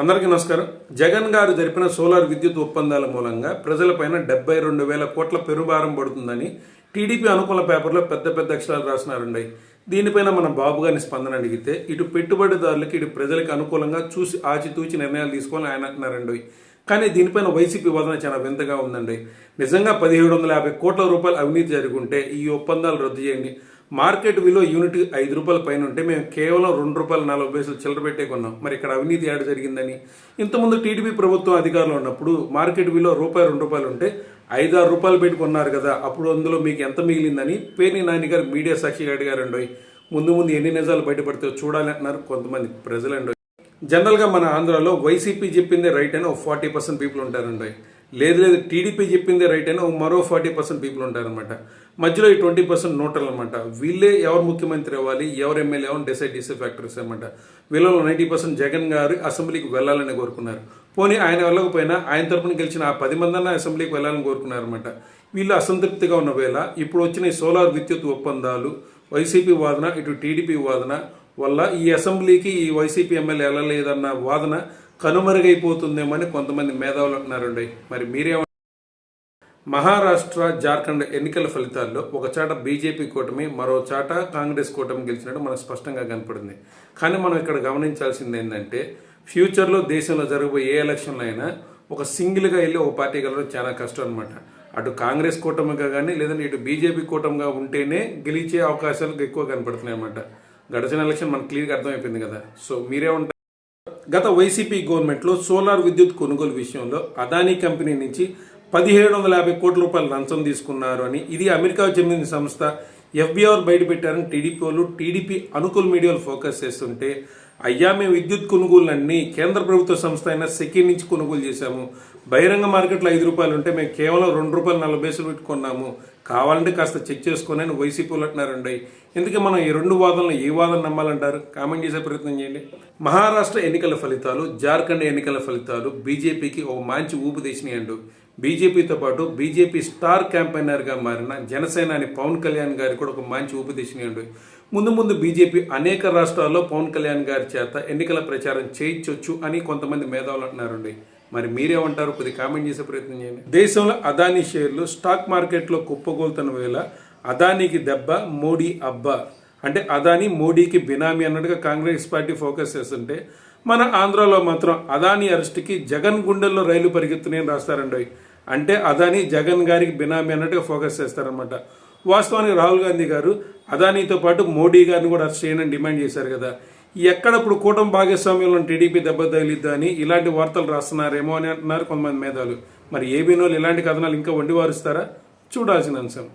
అందరికీ నమస్కారం. జగన్ గారు జరిపిన సోలార్ విద్యుత్ ఒప్పందాల మూలంగా ప్రజలపైన డెబ్బై రెండు వేల కోట్ల పెరుభారం పడుతుందని టీడీపీ అనుకూల పేపర్లో పెద్ద పెద్ద అక్షరాలు రాసినారండి దీనిపైన మన బాబు గారిని స్పందన అడిగితే ఇటు పెట్టుబడిదారులకి ఇటు ప్రజలకు అనుకూలంగా చూసి ఆచితూచి నిర్ణయాలు తీసుకోవాలని ఆయన అంటున్నారండి. కానీ దీనిపైన వైసీపీ వాదన చాలా వింతగా ఉందండి. నిజంగా పదిహేడు వందల యాభై కోట్ల రూపాయలు అవినీతి జరుగుంటే ఈ ఒప్పందాలు రద్దు చేయండి. మార్కెట్ విలువ యూనిట్ ఐదు రూపాయల పైన ఉంటే మేము కేవలం రెండు రూపాయల నలభై పైసలు చిల్లర పెట్టే కొన్నాం. మరి ఇక్కడ అవినీతి ఏడ జరిగిందని. ఇంతకుముందు టీడీపీ ప్రభుత్వం అధికారంలో ఉన్నప్పుడు మార్కెట్ విలువ రూపాయి రెండు రూపాయలు ఉంటే ఐదు ఆరు రూపాయలు పెట్టుకున్నారు కదా. అప్పుడు అందులో మీకు ఎంత మిగిలిందని పేర్ని నాని గారు మీడియా సాక్షిగా అడిగారండి. ముందు ముందు ఎన్ని నిజాలు బయటపడితే చూడాలి అంటున్నారు కొంతమంది ప్రజలండి. జనరల్గా మన ఆంధ్రాలో వైసీపీ చెప్పిందే రైట్ అని ఒక ఫార్టీ పర్సెంట్ పీపుల్ ఉంటారండి. లేదు లేదు టీడీపీ చెప్పిందే రైట్ అని మరో ఫార్టీ పర్సెంట్ పీపుల్ ఉంటారనమాట మధ్యలో ఈ ట్వంటీ పర్సెంట్ నోటల్ అనమాట వీళ్ళే ఎవరు ముఖ్యమంత్రి అవ్వాలి ఎవరు ఎమ్మెల్యే ఎవరు డిసైడ్ చేసే ఫ్యాక్టర్స్ అనమాట వీళ్ళలో నైంటీ పర్సెంట్ జగన్ గారు అసెంబ్లీకి వెళ్ళాలని కోరుకున్నారు. పోనీ ఆయన వెళ్ళకపోయినా ఆయన తరపున గెలిచిన ఆ పది మందన్న అసెంబ్లీకి వెళ్ళాలని కోరుకున్నారన్నమాట వీళ్ళు అసంతృప్తిగా ఉన్న వేళ ఇప్పుడు వచ్చిన ఈ సోలార్ విద్యుత్ ఒప్పందాలు వైసీపీ వాదన ఇటు టీడీపీ వాదన వల్ల ఈ అసెంబ్లీకి ఈ వైసీపీ ఎమ్మెల్యే వెళ్ళలేదన్న వాదన కనుమరుగైపోతుందేమని కొంతమంది మేధావులు అంటున్నారండి. మరి మీరే మహారాష్ట్ర జార్ఖండ్ ఎన్నికల ఫలితాల్లో ఒక చాట బీజేపీ కూటమి మరో చాట కాంగ్రెస్ కూటమి గెలిచినట్టు మనకు స్పష్టంగా కనపడింది. కానీ మనం ఇక్కడ గమనించాల్సింది ఏంటంటే ఫ్యూచర్లో దేశంలో జరగబోయే ఏ ఎలక్షన్లో అయినా ఒక సింగిల్గా వెళ్ళి ఒక పార్టీ గెలవడం చాలా కష్టం అనమాట అటు కాంగ్రెస్ కూటమిగా కానీ లేదంటే ఇటు బీజేపీ కూటమిగా ఉంటేనే గెలిచే అవకాశాలు ఎక్కువ కనపడుతున్నాయి అనమాట గడిచిన ఎలక్షన్ మనకు క్లియర్గా అర్థమైపోయింది కదా. సో మీరేమంటారు గత వైసీపీ గవర్నమెంట్లో సోలార్ విద్యుత్ కొనుగోలు విషయంలో అదానీ కంపెనీ నుంచి పదిహేడు వందల యాభై కోట్ల రూపాయలు లంచం తీసుకున్నారు అని ఇది అమెరికాకు చెందిన సంస్థ ఎఫ్బిఆర్ బయటపెట్టారని టీడీపీ వాళ్ళు టీడీపీ అనుకూల మీడియాలు ఫోకస్ చేస్తుంటే అయ్యా మేము విద్యుత్ కొనుగోళ్ళన్నీ కేంద్ర ప్రభుత్వ సంస్థ అయిన సెకీ నుంచి కొనుగోలు చేశాము. బహిరంగ మార్కెట్లో ఐదు రూపాయలు ఉంటే మేము కేవలం రెండు రూపాయలు నలభై పైసలు పెట్టుకున్నాము. కావాలంటే కాస్త చెక్ చేసుకొని అని వైసీపీ వాళ్ళు అంటున్నారండి. ఎందుకే మనం ఈ రెండు వాదనలు ఏ వాదన నమ్మాలంటారు? కామెంట్ చేసే ప్రయత్నం చేయండి. మహారాష్ట్ర ఎన్నికల ఫలితాలు జార్ఖండ్ ఎన్నికల ఫలితాలు బీజేపీకి ఒక మంచి ఊపు తెచ్చినాయండు. బీజేపీతో పాటు బీజేపీ స్టార్ క్యాంపెయినర్గా మారిన జనసేనాని పవన్ కళ్యాణ్ గారి కూడా ఒక మంచి ఊపు ముందు ముందు బీజేపీ అనేక రాష్ట్రాల్లో పవన్ కళ్యాణ్ గారి చేత ఎన్నికల ప్రచారం చేయించవచ్చు అని కొంతమంది మేధావులు అంటున్నారండి. మరి మీరేమంటారు? కొద్ది కామెంట్ చేసే ప్రయత్నం చేయండి. దేశంలో అదానీ షేర్లు స్టాక్ మార్కెట్లో కుప్పగోలుతున్న వేళ అదానీకి దెబ్బ మోడీ అబ్బా. అంటే అదానీ మోడీకి బినామీ అన్నట్టుగా కాంగ్రెస్ పార్టీ ఫోకస్ చేస్తుంటే మన ఆంధ్రాలో మాత్రం అదానీ అరెస్ట్కి జగన్ గుండెల్లో రైలు పరిగెత్తునే రాస్తారండి. అంటే అదానీ జగన్ గారికి బినామీ అన్నట్టుగా ఫోకస్ చేస్తారనమాట వాస్తవానికి రాహుల్ గాంధీ గారు అదానీతో పాటు మోడీ గారిని కూడా అరెస్ట్ చేయని డిమాండ్ చేశారు కదా. ఎక్కడప్పుడు కూటమి భాగస్వామ్యంలో టీడీపీ దెబ్బ తగిలిద్దా అని ఇలాంటి వార్తలు రాస్తున్నారేమో అని అంటున్నారు కొంతమంది మేధావులు. మరి ఏబీనోలు ఇలాంటి కథనాలు ఇంకా వండి వారుస్తారా చూడాల్సిన అంశం.